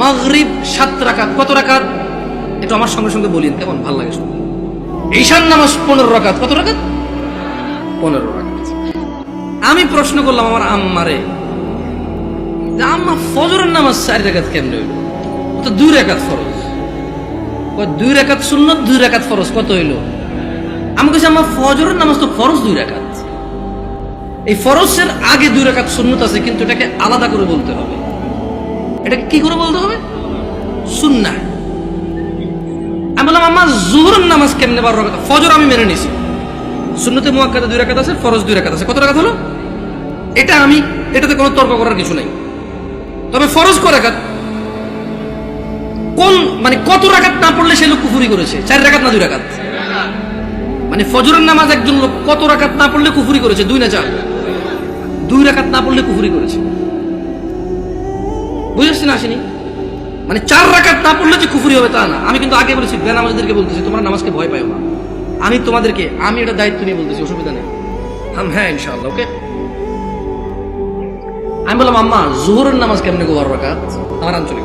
মাগরিব সাত রাকাত। কত রাকাত? এটা আমার সঙ্গে সঙ্গে বলিন কেমন? ভালো লাগে শুনতে। ঈশান নামাজ পনেরো রাকাত। কত রাকাত? পনেরো রাকাত। আমি প্রশ্ন করলাম আমার আম্মারে আম্মা, ফজরের নামাজ চার রাকাত কেমনে হইল? তো দুই রাকাত ফরজ? দুই রাকাত সুন্নত, দুই রাকাত ফরজ, কত হইল? আমি কাছে আমার ফজরের নামাজ তো ফরজ দুই রাকাত। এই ফরজের আগে দুই রাকাত সুন্নত আছে, কিন্তু এটাকে আলাদা করে বলতে হবে। এটাকে কি করে বলতে হবে? সুন্নাহ আমি বললাম আমার জোহরের নামাজ কেমনে বারো রাকাত ফজর আমি মেনে নিছি সুন্নতে মুয়াক্কাদে দুই রাকাত আছে, ফরজ দুই রাকাত আছে। কত রাকাত হলো? এটা আমি, এটাতে কোনো তর্ক করার কিছু নাই। তবে ফরজ কয় রাকাত? কোন মানে কত রাকাত না পড়লে সে লোক কুফুরি করেছে? চার রাকাত না দুই রাকাত? মানে ফজরের নামাজ একজন লোক কত রাকাত না পড়লে কুফুরি করেছে? দুই না চার? দুই রাকাত না পড়লে কুফুরি করেছে। বুঝেছি না আসেনি? মানে চার রাকাত না পড়লে যে কুফুরি হবে তা না। আমি কিন্তু আগে বলেছি, বেনামাজদেরকে বলতেছি, তোমরা নামাজকে ভয় পাও না। আমি তোমাদেরকে, আমি এটা দায়িত্ব নিয়ে বলতেছি, অসুবিধা নেই। হাম হ্যাঁ ইনশাআল্লাহ, ওকে? আমি বললাম, আম্মা, জোহরের নামাজ কেমনে গো বারো রাকাত? আমার আঞ্চলিক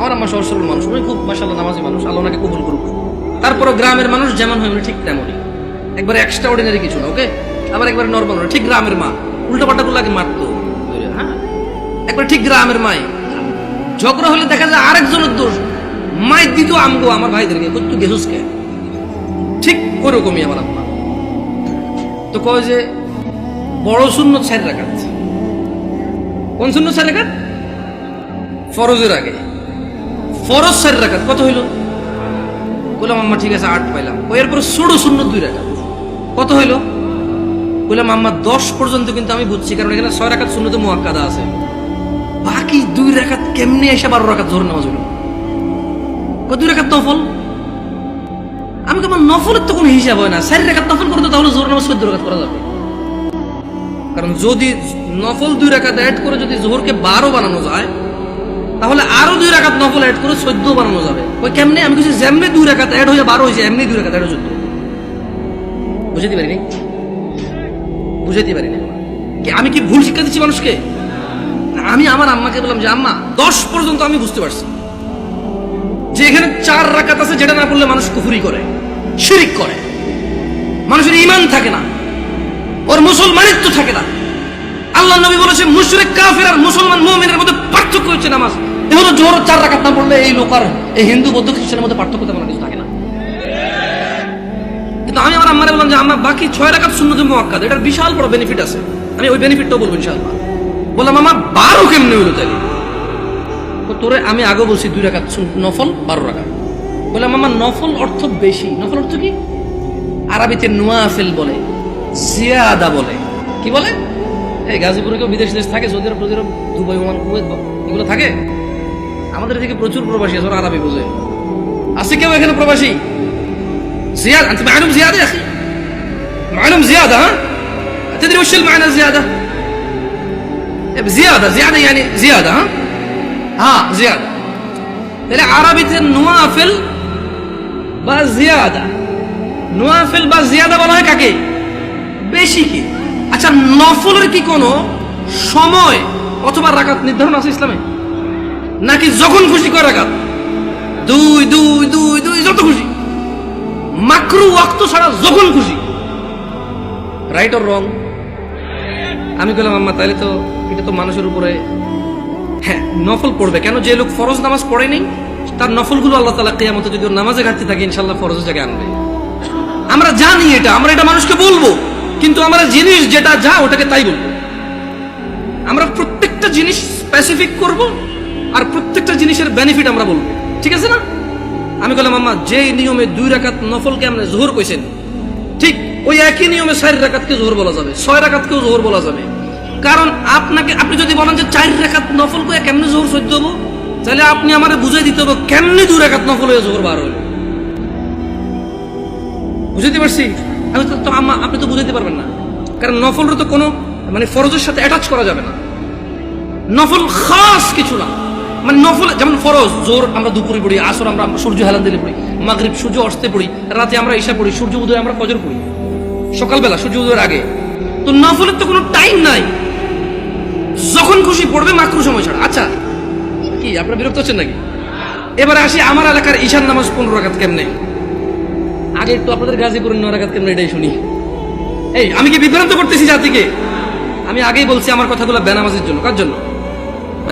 আমার আম্মা সহজ সরল মানুষ, উনি খুব মাসাল্লাহ নামাজি মানুষ, আল্লাহ ওনাকে কবুল করুক। তারপরও গ্রামের মানুষ যেমন হয় ঠিক তেমনই। একবার এক্সট্রা অর্ডিনারি কিছু না, ওকে? আবার একবার নর্মাল ঠিক গ্রামের মা। উল্টা পাল্টাগুলো আগে মারতো। হ্যাঁ? একবার ঠিক গ্রামের মাই। ঝগড়া হলে দেখা যায় আরেকজনের দোষ। মাই দিত আমগো, আমার ভাইদেরকে, কত গেহুস কে ঠিক ওরকমই আমার আম্মা তো কয় যে, বড় শূন্য ছাড় রাখাত কোন শূন্য ছাড় রাখাত ফরজের আগে। ফরজ ছাড় রাখাত কত হইল? বললাম আম্মা, ঠিক আছে, আট পাইলাম। এরপর ষোলো শূন্য দুই রাখাত কত হইল? বললাম আম্মা, দশ পর্যন্ত কিন্তু আমি বুঝছি, কারণ এখানে ছয় রাখাত শূন্যতে মোয়াক্কাদা আছে। বাকি দুই রাখাত কেমনে এসে বারো রাখাত ধরে নামাজ হইল? দুই রাখাত নফল? আমি কেমন নফলের তো কোনো হিসাব হয় না। চারি রাখাত নফল করতে তাহলে জোর নামাজ চোদ্দ রাখাত করা যাবে। কারণ যদি নফল দুই রাখাত অ্যাড করে যদি জোহরকে বারো বানানো যায়, তাহলে আরও দুই রাখাত নফল অ্যাড করে চোদ্দ বানানো যাবে। ওই কেমনে? আমি কিছু যেমনি দুই রাখাত অ্যাড হয়ে বারো হয়েছে এমনি দুই রাখাত অ্যাড হয়ে চোদ্দ। বুঝাতে পারিনি? বুঝাতে পারিনি। আমি কি ভুল শিক্ষা দিচ্ছি মানুষকে? আমি আমার আম্মাকে বললাম যে, আম্মা, দশ পর্যন্ত আমি বুঝতে পারছি যে এখানে চার রাকাত আছে যেটা না পড়লে মানুষ কুফুরি করে, শিরিক করে। মানুষের ইমান থাকে না। ওর মুসলমানিত্ব থাকে না। আল্লাহ নবী বলেছে, মুশরিক, কাফের আর মুসলমান মুমিনের মধ্যে পার্থক্য হচ্ছে নামাজ। এ হলো জোর চার রাকাত না পড়লে এই লোক আর এই হিন্দু, বৌদ্ধ, খ্রিস্টানের মধ্যে পার্থক্য তেমন কিছু থাকে না। কিন্তু আমি আমার আম্মারে বললাম যে আমার বাকি ছয় রাকাত শূন্যতে মোয়াক্কাদ এটার বিশাল বড় বেনিফিট আছে। আমি ওই বেনিফিটটাও বলব ইনশাআল্লাহ। বললাম আমার বারো কেমনে হইলো তাইলে তো তোরে আমি আগে বলছি দুই রাকাত সুন- নফল বারো রাকাত বললাম আমার নফল অর্থ বেশি নফল অর্থ কি আরবিতে নোয়াফেল বলে জিয়াদা বলে কি বলে এই গাজীপুরে কেউ বিদেশ দেশ থাকে Saudi Arab Saudi Arab Dubai Oman Kuwait বা- এগুলো থাকে আমাদের এদিকে প্রচুর প্রবাসী আছে ওরা আরবি বোঝে আছে কেউ এখানে প্রবাসী زيادة أنت معلوم زيادة يا أخي معلوم زيادة ها تدري وش المعنى الزيادة زيادة زيادة يعني زيادة ها ها زيادة তাহলে আরবিতে নোয়াফেল বা জিয়াদা নোয়াফেল বা জিয়াদা বলা হয় কাকে বেশি কি আচ্ছা নফলের কি কোনো সময় অথবা রাকাত নির্ধারণ আছে ইসলামে নাকি যখন খুশি করে রাকাত দুই দুই দুই দুই যত খুশি মাকরু ওয়াক্ত ছাড়া যখন খুশি রাইট অর রং আমি বললাম আম্মা তাহলে তো এটা তো মানুষের উপরে হ্যাঁ নফল পড়বে। কেন যে লোক ফরজ নামাজ পড়ে নেই, তার নফলগুলো আল্লাহ তালা কেয়ামতে যদি নামাজে ঘাটতি থাকে ইনশাল্লাহ ফরজের জায়গায় আনবে। আমরা জানি এটা, আমরা এটা মানুষকে বলব, কিন্তু আমরা জিনিস যেটা যা, ওটাকে তাই বলব। আমরা প্রত্যেকটা জিনিস স্পেসিফিক করব, আর প্রত্যেকটা জিনিসের বেনিফিট আমরা বলব। ঠিক আছে না? আমি বললাম, আম্মা যে নিয়মে দুই রাকাত নফলকে আমরা জোহর কইছেন, ঠিক ওই একই নিয়মে চার রাকাতকে জোহর বলা যাবে, ছয় রাকাতকেও জোহর বলা যাবে। কারণ আপনাকে, আপনি যদি বলেন যে চার রাকাত নফল করে কেমনে জোহর সহ্য হব? তাহলে আপনি আমারে বুঝাই দিতে হবে, কেমনি দূর একাত নকল হয়ে জোর বার হইল। বুঝাইতে পারছি? আমি তো তো আপনি তো বুঝাইতে পারবেন না। কারণ নফলের তো কোনো মানে ফরজের সাথে অ্যাটাচ করা যাবে না। নফল খাস কিছু না। মানে নফল, যেমন ফরজ জোর আমরা দুপুরে পড়ি, আসর আমরা সূর্য হেলান দিলে পড়ি, মাগরিব সূর্য অস্তে পড়ি, রাতে আমরা ঈশা পড়ি, সূর্য উদয় আমরা ফজর পড়ি। সকালবেলা, সূর্য উদয়ের আগে। তো নফলের তো কোনো টাইম নাই। যখন খুশি পড়বে মাকরু সময় ছাড়া। আচ্ছা কি, আপনারা বিরক্ত হচ্ছেন নাকি? এবার আসি আমার এলাকার ঈশান নামাজ পনেরো রাখাত কেমনে? আগে একটু আপনাদের গাজীপুরের নয় রাখাত কেমনে এটাই শুনি। এই, আমি কি বিভ্রান্ত করতেছি জাতিকে? আমি আগেই বলছি আমার কথাগুলো বেনামাজের জন্য। কার জন্য?